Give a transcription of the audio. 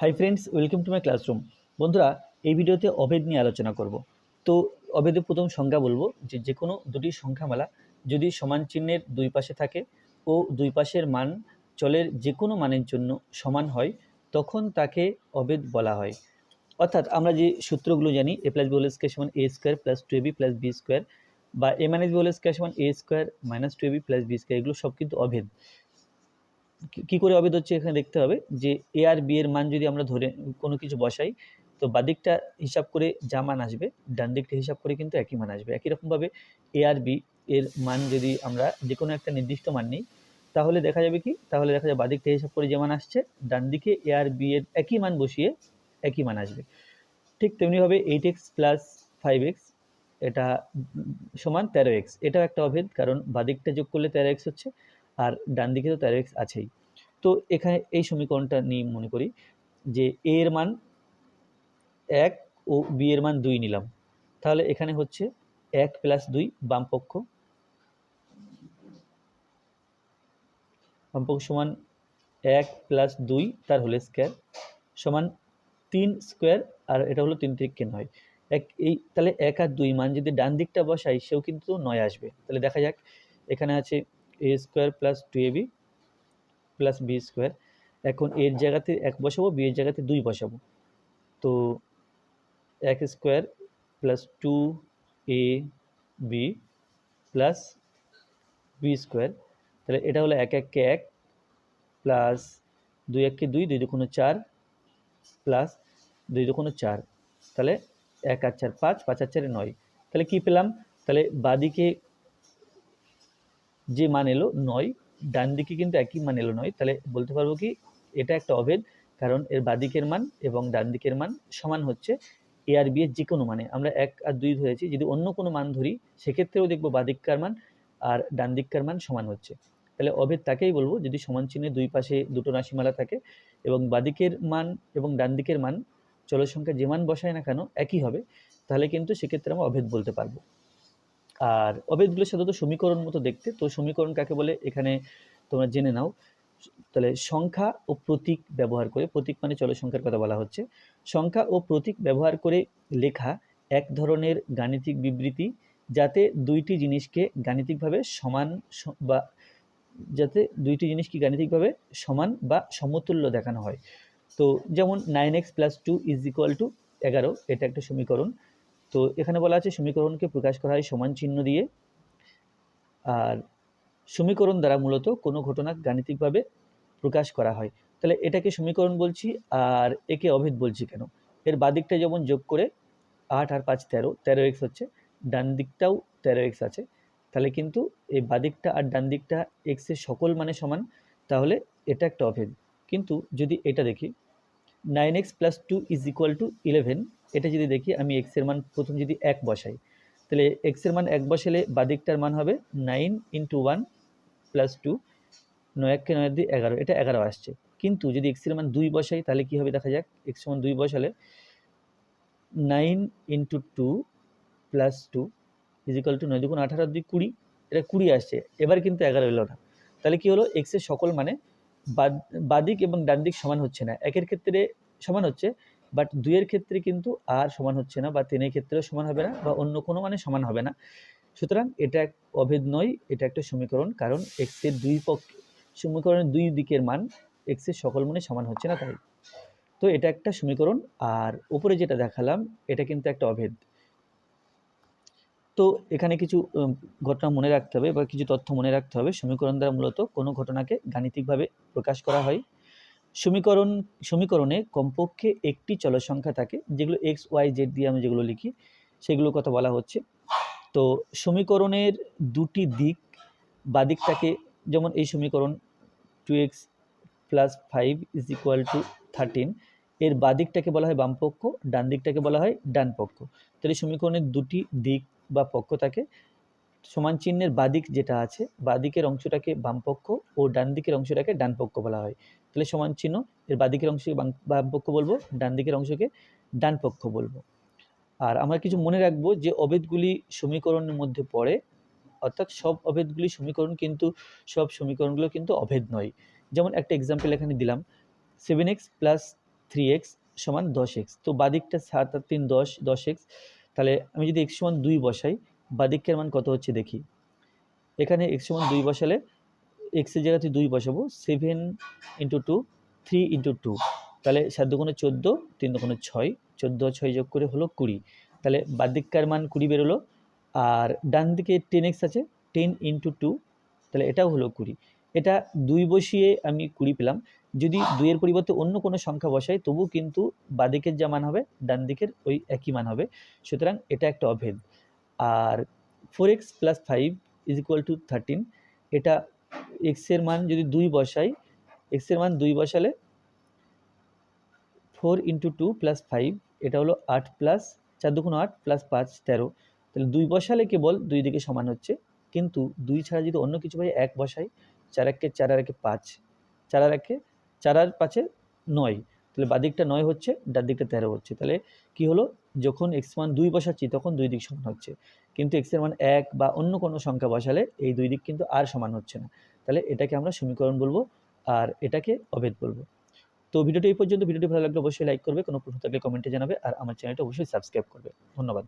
Hi friends welcome to my classroom বন্ধুরা, এই ভিডিওতে অভেদ নিয়ে আলোচনা করব। তো অভেদের প্রথম সংজ্ঞা বলব যে যে কোনো দুটি সংখ্যামালা যদি সমান চিহ্নের দুই পাশে থাকে ও দুই পাশের মান চলের যে কোনো মানের জন্য সমান হয়, তখন তাকে অভেদ বলা হয়। অর্থাৎ আমরা যে সূত্রগুলো জানি A plus B whole square সমান A square plus two B plus B square বা এ মাইনাস বি স্কোয়ার সমান A square minus two B plus B square এগুলো সব কিন্তু অভেদ। কি- করে অভেদ হচ্ছে এখানে দেখতে হবে যে এ আর বি এর মান যদি আমরা ধরে কোনো কিছু বসাই, তো বাদিকটা হিসাব করে যা মান আসবে, ডান দিকটা হিসাব করে কিন্তু একই মান আসবে। একই রকমভাবে এ আর বি এর মান যদি আমরা যে কোনো একটা নির্দিষ্ট মান নিই, তাহলে দেখা যাবে কি? তাহলে দেখা যাবে বাদিকটা হিসাব করে যে মান আসছে, ডান দিকে এ আর বি এর একই মান বসিয়ে একই মান আসবে। ঠিক তেমনিভাবে eight x plus five x এটা সমান তেরো এক্স এটাও একটা অভেদ, কারণ বাদিকটা যোগ করলে তেরো এক্স হচ্ছে আর ডান দিকে তো তেরো এক্স আছেই। তো এখানে এই সমীকরণটা নিয়ে মনে করি যে এ এর মান এক ও বি এর মান দুই নিলাম। তাহলে এখানে হচ্ছে এক প্লাস দুই বামপক্ষ। বামপক্ষ সমান এক প্লাস দুই তার হোল স্কোয়ার সমান তিন স্কোয়ার আর এটা হলো তিন তিরিক্ষে নয়। এক এই তাহলে এক আর দুই মান যদি ডান দিকটা বসাই সেও কিন্তু নয় আসবে। তাহলে দেখা যাক, এখানে আছে A square plus two A B plus B square এখন এর জায়গাতে এক বসাবো বি এর জায়গাতে দুই বসাবো। তো এক square plus two A B plus B square তাহলে এটা হলো এক এককে এক প্লাস দুই এককে দুই দুই দুগুণ চার প্লাস দুই দুগুণ চার। তাহলে এক আর চার পাঁচ পাঁচ আর চারে নয়। তাহলে কি পেলাম? তাহলে বাদিকে যে মান এলো নয়, ডান দিকে কিন্তু একই মান এলো নয়, তাহলে বলতে পারব কি, এটা একটা অভেদ, কারণ এর বাদিকের মান এবং ডান দিকের মান সমান হচ্ছে এ আর বি এর যে কোনো মানে। আমরা এক আর দুই ধরেছি, যদি অন্য কোনো মান ধরি, সেক্ষেত্রেও দেখব বাদিককার মান আর ডান দিককার মান সমান হচ্ছে। তাহলে অভেদ তাকেই বলব, যদি সমান চিহ্নে দুই পাশে দুটো রাশিমালা থাকে এবং বাদিকের মান এবং ডান দিকের মান চলর সংখ্যা যে মান বসায় না কেন, একই হবে, তাহলে কিন্তু সেক্ষেত্রে আমরা অভেদ বলতে পারব। আর অভেদগুলো সাধারণত সমীকরণ মতো দেখতে, তো সমীকরণ কাকে বলে? এখানে তোমরা জেনে নাও। তাহলে সংখ্যা ও প্রতীক ব্যবহার করে, প্রতীক মানে চলর সংখ্যার কথা বলা হচ্ছে। সংখ্যা ও প্রতীক ব্যবহার করে লেখা এক ধরনের গাণিতিক বিবৃতি যাতে দুইটি জিনিসকে গাণিতিকভাবে সমান বা যাতে দুইটি জিনিসকে গাণিতিকভাবে সমান বা সমতুল্য দেখানো হয়। তো যেমন nine x plus two is equal to এগারো, এটা একটা সমীকরণ। তো এখানে বলা আছে, সমীকরণকে প্রকাশ করা হয় সমান চিহ্ন দিয়ে। আর সমীকরণ দ্বারা মূলত কোনো ঘটনা গাণিতিকভাবে প্রকাশ করা হয়। তাহলে এটাকে সমীকরণ বলছি আর একে অভেদ বলছি কেন? এর বাদিকটা যেমন যোগ করে আট আর পাঁচ তেরো তেরো এক্স হচ্ছে, ডান দিকটাও তেরো এক্স আছে। তাহলে কিন্তু এই বাদিকটা আর ডান দিকটা এক্সের সকল মানে সমান, তাহলে এটা একটা অভেদ। কিন্তু যদি এটা দেখি, nine x plus two is equal to eleven এটা যদি দেখি, আমি এক্সের মান প্রথম যদি এক বসাই, তাহলে এক্সের মান এক বসালে বাদিকটার মান হবে nine into one plus two নয় এককে নয় দিয়ে এগারো, এটা এগারো আসছে। কিন্তু যদি এক্সের মান দুই বসাই, তাহলে কী হবে দেখা যাক এক্স সমান দুই বসালে nine into two plus two is equal to নয় দুগুণ আঠারো দুই কুড়ি, এটা কুড়ি আসছে, এবার কিন্তু এগারো এলো না। তাহলে কি হলো এক্সের সকল মানে বাদ বাদিক এবং ডান দিক সমান হচ্ছে না। একের ক্ষেত্রে সমান হচ্ছে বাট দুইয়ের ক্ষেত্রে কিন্তু আর সমান হচ্ছে না বা তিনের ক্ষেত্রেও সমান হবে না বা অন্য কোনো মানে সমান হবে না। সুতরাং এটা এক অভেদ নয়, এটা একটা সমীকরণ, কারণ এক্সের দুই পক্ষ সমীকরণের দুই দিকের মান এক্সের সকল মানে সমান হচ্ছে না তাই। তো এটা একটা সমীকরণ, আর উপরে যেটা দেখালাম, এটা কিন্তু একটা অভেদ। তো এখানে কিছু ঘটনা মনে রাখতে হবে বা কিছু তথ্য মনে রাখতে হবে। সমীকরণ দ্বারা মূলত কোনো ঘটনাকে গাণিতিকভাবে প্রকাশ করা হয়। সমীকরণ, সমীকরণে কমপক্ষে একটি সংখ্যা থাকে, যেগুলো এক্স ওয়াই জেড দিয়ে আমি যেগুলো লিখি, সেগুলোর কথা বলা হচ্ছে। তো সমীকরণের দুটি দিক বা দিকটাকে যেমন এই সমীকরণ two x plus five is equal to thirteen এর বাদিকটাকে বলা হয় বামপক্ষ ডান দিকটাকে বলা হয় ডান পক্ষ তাহলে সমীকরণের দুটি দিক বা পক্ষ থাকে সমান চিহ্নের বাদিক যেটা আছে, বাদিকের অংশটাকে বামপক্ষ ও ডান দিকের অংশটাকে ডান পক্ষ বলা হয়। তাহলে সমান চিহ্ন, এর বাদিকের অংশকে বাম, বামপক্ষ বলব ডান দিকের অংশকে ডান পক্ষ বলব। আর আমরা কিছু মনে রাখব যে অভেদগুলি সমীকরণের মধ্যে পড়ে, অর্থাৎ সব অভেদগুলি সমীকরণ কিন্তু, সব সমীকরণগুলো কিন্তু অভেদ নয়। যেমন একটা এক্সাম্পল এখানে দিলাম seven x plus three x সমান দশ এক্স তো বাদিকটা সাত আর তিন দশ দশ এক্স তাহলে আমি যদি এক্স সমান দুই বসাই বাদিকের মান কত হচ্ছে দেখি। এখানে এক্স সমান দুই বসালে এক্সের জায়গাতে দুই বসাবো seven into two three into two তাহলে সাত দুগুণে চোদ্দ, তিন দুগুণে ছয়, চোদ্দ ছয় যোগ করে হলো কুড়ি। তাহলে বাদিককার মান কুড়ি বেরোলো, আর ডান দিকে টেন এক্স আছে টেন ইন্টু টু তাহলে এটাও হলো কুড়ি। এটা দুই বসিয়ে আমি কুড়ি পেলাম। যদি দুইয়ের পরিবর্তে অন্য কোনো সংখ্যা বসাই তবু কিন্তু বাদিকের যা মান হবে, ডান দিকের ওই একই মান হবে। সুতরাং এটা একটা অভেদ। আর four x plus five is equal to thirteen এটা এক্সের মান যদি দুই বসাই এক্সের মান দুই বসালে four into two plus five এটা হলো আট প্লাস চার দুগুণ আট প্লাস পাঁচ, তেরো। তাহলে দুই বসালে কেবল দুই দিকে সমান হচ্ছে। কিন্তু দুই ছাড়া যদি অন্য কিছু ভাই এক বসাই, চার একে চার আর একে পাঁচ। চার আর একে চার আর পাঁচে নয়। তাহলে বাদিকটা নয় হচ্ছে, ডান দিকটা তেরো হচ্ছে। তাহলে কি হলো? যখন এক্স মান দুই বসাচ্ছি, তখন দুই দিক সমান হচ্ছে। কিন্তু এক্সের মান এক বা অন্য কোনো সংখ্যা বসালে এই দুই দিক কিন্তু আর সমান হচ্ছে না। তাহলে এটাকে আমরা সমীকরণ বলব আর এটাকে অভেদ বলব। তো ভিডিওটি এই পর্যন্ত। ভিডিওটি ভালো লাগলে অবশ্যই লাইক করবে। কোনো প্রশ্ন থাকলে কমেন্টে জানাবে আর আমার চ্যানেলটা অবশ্যই সাবস্ক্রাইব করবে। ধন্যবাদ।